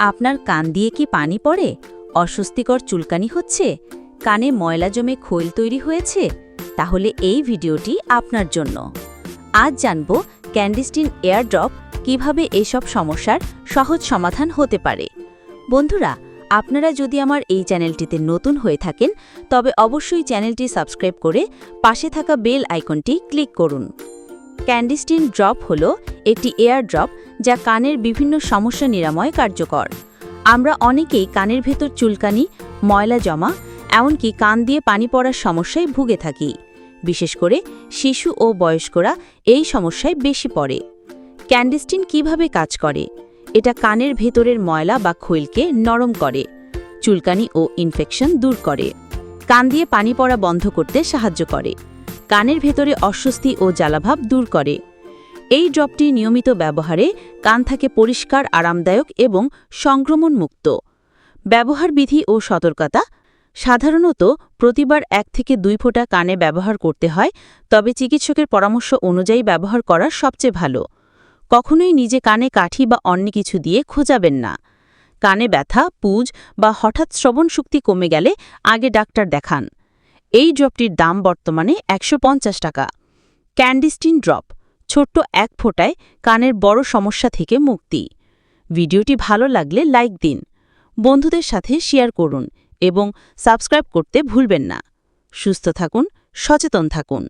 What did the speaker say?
আপনার কান দিয়ে কি পানি পড়ে? অস্বস্তিকর চুলকানি হচ্ছে? কানে ময়লা জমে খৈল তৈরি হয়েছে? তাহলে এই ভিডিওটি আপনার জন্য। আজ জানব ক্যান্ডিস্টিন এয়ারড্রপ কীভাবে এসব সমস্যার সহজ সমাধান হতে পারে। বন্ধুরা, আপনারা যদি আমার এই চ্যানেলটিতে নতুন হয়ে থাকেন, তবে অবশ্যই চ্যানেলটি সাবস্ক্রাইব করে পাশে থাকা বেল আইকনটি ক্লিক করুন। ক্যান্ডিস্টিন ড্রপ হল একটি এয়ার ড্রপ যা কানের বিভিন্ন সমস্যা নিরাময় কার্যকর। আমরা অনেকেই কানের ভেতর চুলকানি, ময়লা জমা, এমনকি কান দিয়ে পানি পড়ার সমস্যায় ভুগে থাকি। বিশেষ করে শিশু ও বয়স্করা এই সমস্যায় বেশি পড়ে। ক্যান্ডিস্টিন কীভাবে কাজ করে? এটা কানের ভেতরের ময়লা বা খৈলকে নরম করে, চুলকানি ও ইনফেকশন দূর করে। কান দিয়ে পানি পড়া বন্ধ করতে সাহায্য করে। কানের ভেতরে অস্বস্তি ও জ্বালাভাব দূর করে। এই ড্রপটি নিয়মিত ব্যবহারে কান থাকে পরিষ্কার, আরামদায়ক এবং সংক্রমণমুক্ত। ব্যবহার বিধি ও সতর্কতা। সাধারণত প্রতিবার এক থেকে দুই ফোঁটা কানে ব্যবহার করতে হয়, তবে চিকিৎসকের পরামর্শ অনুযায়ী ব্যবহার করা সবচেয়ে ভালো। কখনোই নিজে কানে কাঠি বা অন্য কিছু দিয়ে খোঁজাবেন না। কানে ব্যথা, পুজ বা হঠাৎ শ্রবণ শক্তি কমে গেলে আগে ডাক্তার দেখান। এই ড্রপটির দাম বর্তমানে একশো পঞ্চাশ টাকা। ক্যান্ডিস্টিন ড্রপ। ছোট্ট এক ফোঁটায় কানের বড় সমস্যা থেকে মুক্তি। ভিডিওটি ভালো লাগলে লাইক দিন, বন্ধুদের সাথে শেয়ার করুন এবং সাবস্ক্রাইব করতে ভুলবেন না। সুস্থ থাকুন, সচেতন থাকুন।